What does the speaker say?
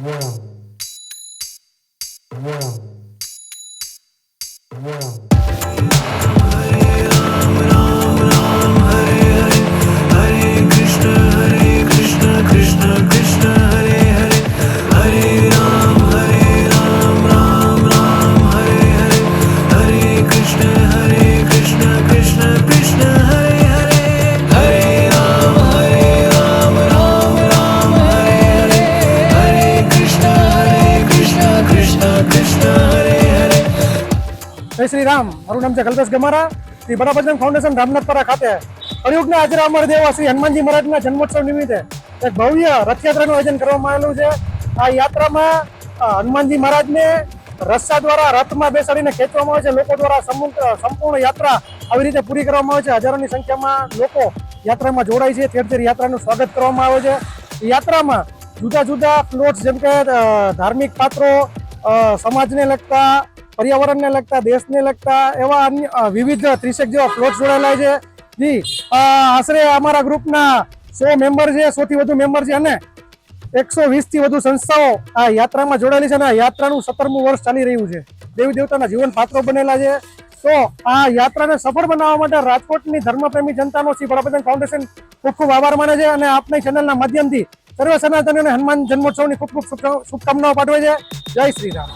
Wow. જય શ્રી રામ. મારું નામ છે કલ્પેશ ગમારા. શ્રી બડાબજરંગ ફાઉન્ડેશન રામનાથપરા ખાતે. કળિયુગના હાજરા અમર દેવા શ્રી હનુમાનજી મહારાજના જન્મોત્સવ નિમિત્તે એક ભવ્ય રથયાત્રાનું આયોજન કરવામાં આવેલું છે. આ યાત્રામાં હનુમાનજી મહારાજને રસ્સા દ્વારા રથમાં બેસાડીને ખેંચવામાં આવે છે. લોકો દ્વારા સંપૂર્ણ યાત્રા આવી રીતે પૂરી કરવામાં આવે છે. હજારોની સંખ્યામાં લોકો યાત્રામાં જોડાય છે. ઠેર ઠેર યાત્રાનું સ્વાગત કરવામાં આવે છે. યાત્રામાં જુદા જુદા પ્લોટ્સ જેમ કે ધાર્મિક પાત્રો સમાજને લગતા, પર્યાવરણને લગતા, દેશને લગતા એવા અન્ય વિવિધ ત્રીસેક જેવા પ્લોટ જોડાયેલા છે. જી આશરે અમારા ગ્રુપના સો મેમ્બર છે, સોથી વધુ મેમ્બર છે અને એકસો વીસથી વધુ સંસ્થાઓ આ યાત્રામાં જોડાયેલી છે અને આ યાત્રાનું સત્તરમું વર્ષ ચાલી રહ્યું છે. દેવી દેવતાના જીવન પાત્રો બનેલા છે. તો આ યાત્રાને સફળ બનાવવા માટે રાજકોટની ધર્મપ્રેમી જનતાનો શ્રી વડાપ્રધાન ફાઉન્ડેશન ખૂબ ખૂબ આભાર માને છે અને આપની ચેનલના માધ્યમથી સર્વ સનાતનોને હનુમાન જન્મોત્સવની ખૂબ ખૂબ શુભકા- શુભકામનાઓ પાઠવે છે. જય શ્રી રામ.